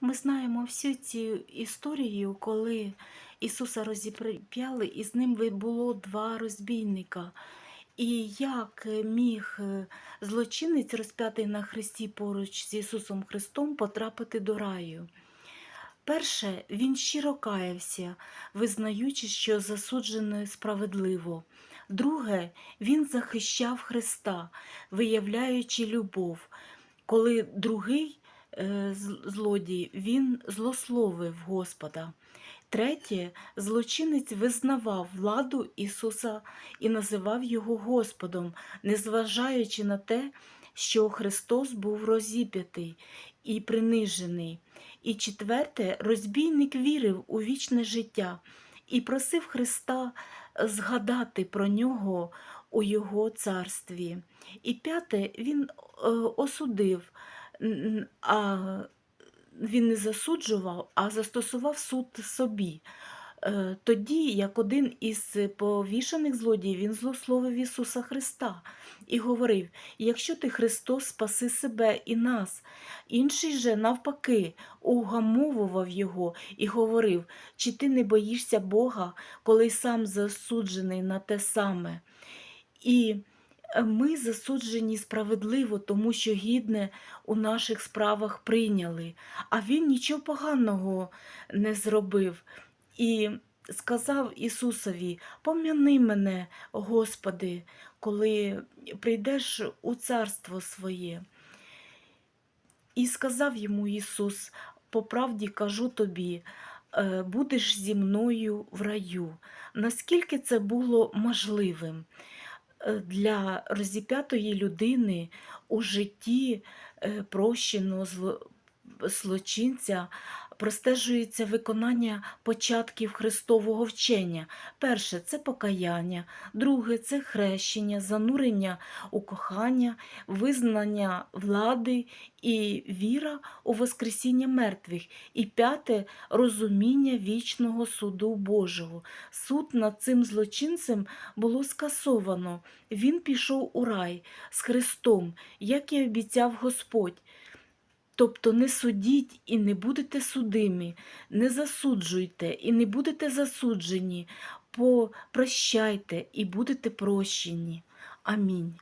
Ми знаємо всю цю історію, коли Ісуса розіп'яли, і з ним було два розбійника. І як міг е, злочинець, розп'ятий на хресті поруч з Ісусом Христом, потрапити до раю? Перше, він щиро каявся, визнаючи, що засуджено справедливо. Друге, він захищав Христа, виявляючи любов. Коли другий злодій, він злословив Господа. Третє, злочинець визнавав владу Ісуса і називав його Господом, незважаючи на те, що Христос був розіп'ятий і принижений. І четверте, розбійник вірив у вічне життя і просив Христа згадати про нього у Його царстві. І п'яте, він е, осудив, а він не засуджував, а застосував суд собі. Е, Тоді, як один із повішаних злодіїв, він злословив Ісуса Христа і говорив: якщо ти Христос, спаси себе і нас. Інший же, навпаки, угамовував його і говорив: чи ти не боїшся Бога, коли сам засуджений на те саме? І ми засуджені справедливо, тому що гідне у наших справах прийняли, а він нічого поганого не зробив. І сказав Ісусові: Пом'яни мене, Господи, коли прийдеш у царство своє. І сказав йому Ісус: по правді кажу тобі, е, будеш зі мною в раю. Наскільки це було можливим для розіп'ятої людини у житті прощено прощеного зло- злочинця простежується виконання початків Христового вчення. Перше це покаяння, друге це хрещення, занурення у кохання, визнання влади і віра у Воскресіння мертвих. І п'яте розуміння вічного суду Божого. Суд над цим злочинцем було скасовано. Він пішов у рай з Христом, як і обіцяв Господь. Тобто не судіть і не будете судимі, не засуджуйте і не будете засуджені, попрощайте і будете прощені. Амінь.